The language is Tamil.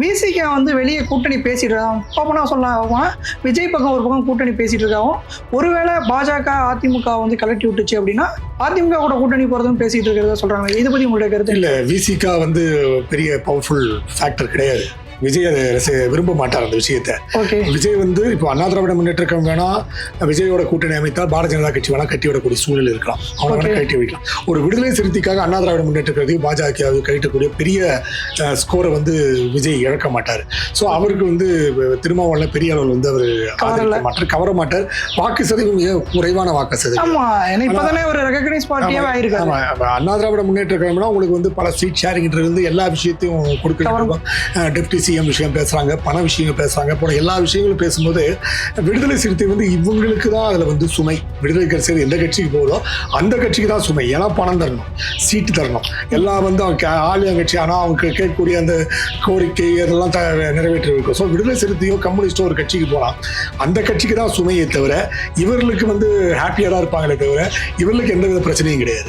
விசிகே வந்து வெளியே கூட்டணி பேசிட்டு இருக்காங்க. ஓப்பனா சொல்லலாம். விஜய் பக்கம் ஒரு பக்கம் கூட்டணி பேசிட்டு இருக்காவும் ஒருவேளை பாஜக அதிமுக வந்து கலட்டி விட்டுச்சு அப்படின்னா அதிமுக கூட கூட்டணி போறதும் பேசிட்டு இருக்கிறதா சொல்றாங்க இதை பத்தி உங்களுடைய கருத்து இல்ல விசிகா வந்து பெரிய பவர்ஃபுல் ஃபேக்டர் கிடையாது. விஜய் அதை ரசி- விரும்ப மாட்டார் அந்த விஷயத்த. விஜய் வந்து இப்போ அண்ணா திராவிட முன்னேற்ற கழகம் வேணா விஜயோட கூட்டணி அமைத்தால் பாரதிய ஜனதா கட்சி வேணா கட்டி விடக்கூடிய சூழ்நிலை இருக்கலாம். அவனை வேணா. கட்டி வைக்கலாம். ஒரு விடுதலை சிறுத்தைக்காக அண்ணா திராவிட முன்னேற்ற கழகத்தையும் பாஜக கழிக்கக்கூடிய பெரிய ஸ்கோரை வந்து விஜய் இழக்க மாட்டார். ஸோ அவருக்கு வந்து திருமாவளவன் பெரிய அளவில் வந்து அவர் ஆதரிக்க மாட்டார் கவர மாட்டார். வாக்கு சதவீதம் மிக குறைவான வாக்கு சதவீதம். அண்ணா திராவிட முன்னேற்ற கழகம்னா உங்களுக்கு வந்து பல சீட் ஷேரிங் இருந்து எல்லா விஷயத்தையும் கொடுக்குறாங்க டெப்டி சிஎம் விஷயம் பேசுகிறாங்க பண விஷயங்கள் பேசுகிறாங்க போல எல்லா விஷயங்களும் பேசும்போது விடுதலை சிறுத்தை வந்து இவங்களுக்கு தான் அதில் வந்து சுமை. விடுதலை கட்சி எந்த கட்சிக்கு போதோ அந்த கட்சிக்கு தான் சுமை. ஏன்னா பணம் தரணும் சீட்டு தரணும். எல்லாம் வந்து அவங்க ஆளுநர் கட்சி ஆனால் அவங்க கேட்கக்கூடிய அந்த கோரிக்கை அதெல்லாம் த நிறைவேற்றிருக்கும். ஸோ விடுதலை சிறுத்தையோ கம்யூனிஸ்டோ ஒரு கட்சிக்கு போகலாம் அந்த கட்சிக்கு தான் சுமையை தவிர இவர்களுக்கு வந்து ஹாப்பியாக தான் இருப்பாங்களே தவிர இவர்களுக்கு எந்த வித பிரச்சனையும் கிடையாது.